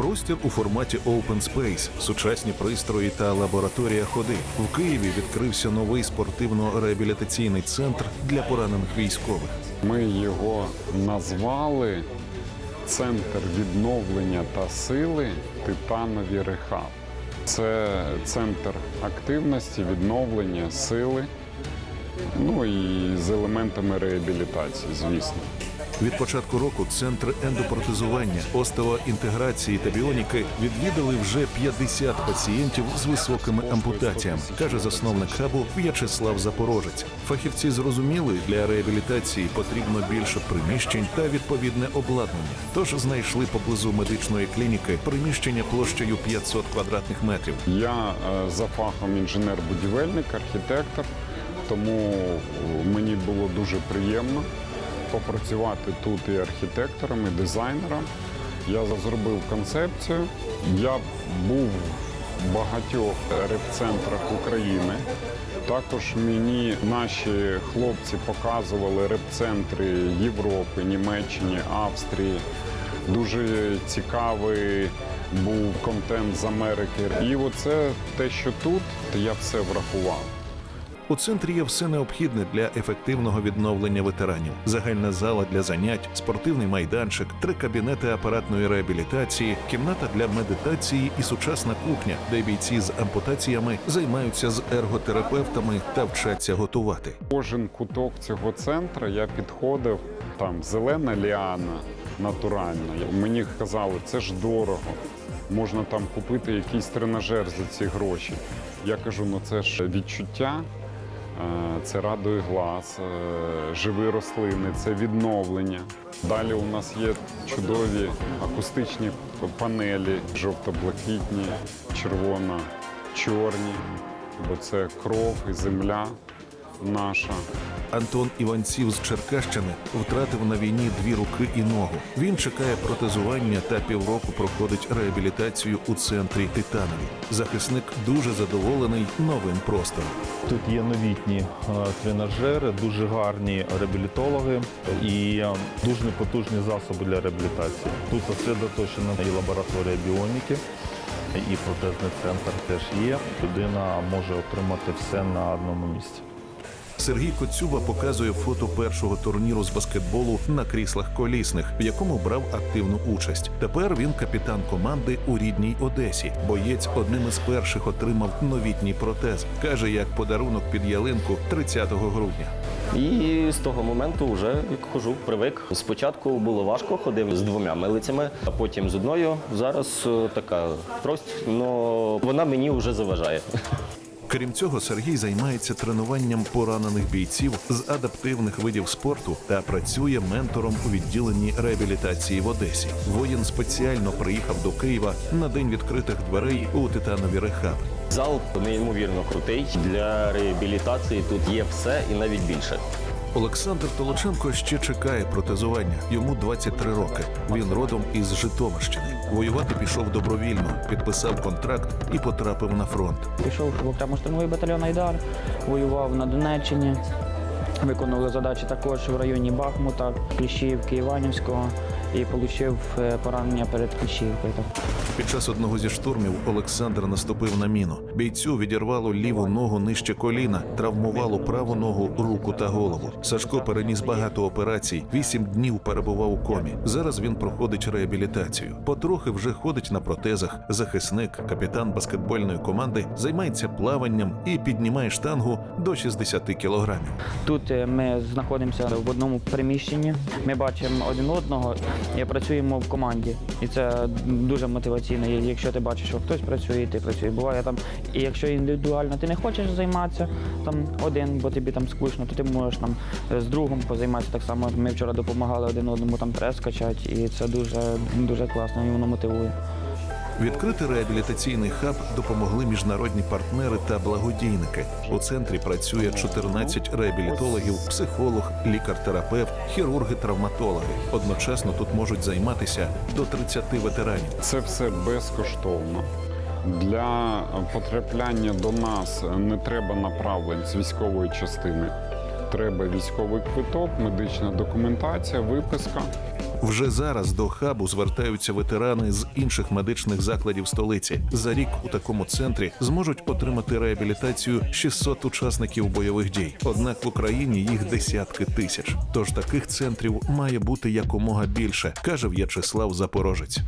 Простір у форматі Open Space, сучасні пристрої та лабораторія ходи. В Києві відкрився новий спортивно-реабілітаційний центр для поранених військових. Ми його назвали Центр відновлення та сили Титанові Рехаб. Це центр активності, відновлення, сили, ну і з елементами реабілітації, звісно. Від початку року центр ендопротезування, остеоінтеграції та біоніки відвідали вже 50 пацієнтів з високими ампутаціями, каже засновник хабу В'ячеслав Запорожець. Фахівці зрозуміли, для реабілітації потрібно більше приміщень та відповідне обладнання. Тож знайшли поблизу медичної клініки приміщення площею 500 квадратних метрів. Я е, за фахом інженер-будівельник, архітектор, тому мені було дуже приємно попрацювати тут і архітектором, і дизайнером. Я зробив концепцію. Я був в багатьох реп-центрах України. Також мені наші хлопці показували реп-центри Європи, Німеччини, Австрії. Дуже цікавий був контент з Америки. І оце те, що тут, я все врахував. У центрі є все необхідне для ефективного відновлення ветеранів: загальна зала для занять, спортивний майданчик, три кабінети апаратної реабілітації, кімната для медитації і сучасна кухня, де бійці з ампутаціями займаються з ерготерапевтами та вчаться готувати. Кожен куток цього центру я підходив, там зелена ліана натуральна. Мені казали, це ж дорого. Можна там купити якийсь тренажер за ці гроші. Я кажу, ну це ж відчуття, це радує глаз, е, живі рослини, це відновлення. Далі у нас є чудові акустичні панелі, жовто-блакитні, червоно-чорні, бо це кров і земля наша. Антон Іванців з Черкащини втратив на війні дві руки і ногу. Він чекає протезування та півроку проходить реабілітацію у центрі Титанові. Захисник дуже задоволений новим простором. Тут є новітні е, тренажери, дуже гарні реабілітологи і е, дуже потужні засоби для реабілітації. Тут зосередоточена і лабораторія біоніки, і протезний центр теж є. Людина може отримати все на одному місці. Сергій Коцюба показує фото першого турніру з баскетболу на кріслах колісних, в якому брав активну участь. Тепер він капітан команди у рідній Одесі. Боєць одним із перших отримав новітній протез. каже, як подарунок під ялинку 30 грудня. І з того моменту вже хожу, привик. Спочатку було важко, ходив з двома милицями, а потім з одною. Зараз е, така прость, але вона мені вже заважає. Крім цього, Сергій займається тренуванням поранених бійців з адаптивних видів спорту та працює ментором у відділенні реабілітації в Одесі. Воїн спеціально приїхав до Києва на день відкритих дверей у Титанові Рехаб. Зал неймовірно крутий. Для реабілітації тут є все і навіть більше. Олександр Толоченко ще чекає протезування. Йому 23 роки. Він родом із Житомирщини. Воювати пішов добровільно, підписав контракт і потрапив на фронт. Пішов в окремо штурмовий батальйон Айдар, воював на Донеччині. Виконували задачі також в районі Бахмута, Кліщівки, Іванівського і отримав поранення перед Кліщівкою. Під час одного зі штурмів Олександр наступив на міну. Бійцю відірвало ліву ногу нижче коліна, травмувало праву ногу, руку та голову. Сашко переніс багато операцій. Вісім днів перебував у комі. Зараз він проходить реабілітацію. Потрохи вже ходить на протезах. Захисник, капітан баскетбольної команди, займається плаванням і піднімає штангу до 60 кілограмів. Тут е, ми знаходимося в одному приміщенні. Ми бачимо один одного і працюємо в команді. І це дуже мотиваційно. Якщо ти бачиш, що хтось працює, ти працює. Буває там, і якщо індивідуально ти не хочеш займатися там один, бо тобі там скучно, то ти можеш там з другом позайматися. Так само ми вчора допомагали один одному там прес качати, і це дуже дуже класно, і воно мотивує. Відкрити реабілітаційний хаб допомогли міжнародні партнери та благодійники. У центрі працює 14 реабілітологів, психолог, лікар-терапевт, хірурги-травматологи. Одночасно тут можуть займатися до 30 ветеранів. Це все безкоштовно. Для потрапляння до нас не треба направлень з військової частини. Треба військовий квиток, медична документація, виписка. Вже зараз до хабу звертаються ветерани з інших медичних закладів столиці. За рік у такому центрі зможуть отримати реабілітацію 600 учасників бойових дій. Однак в Україні їх десятки тисяч. Тож таких центрів має бути якомога більше, каже В'ячеслав Запорожець.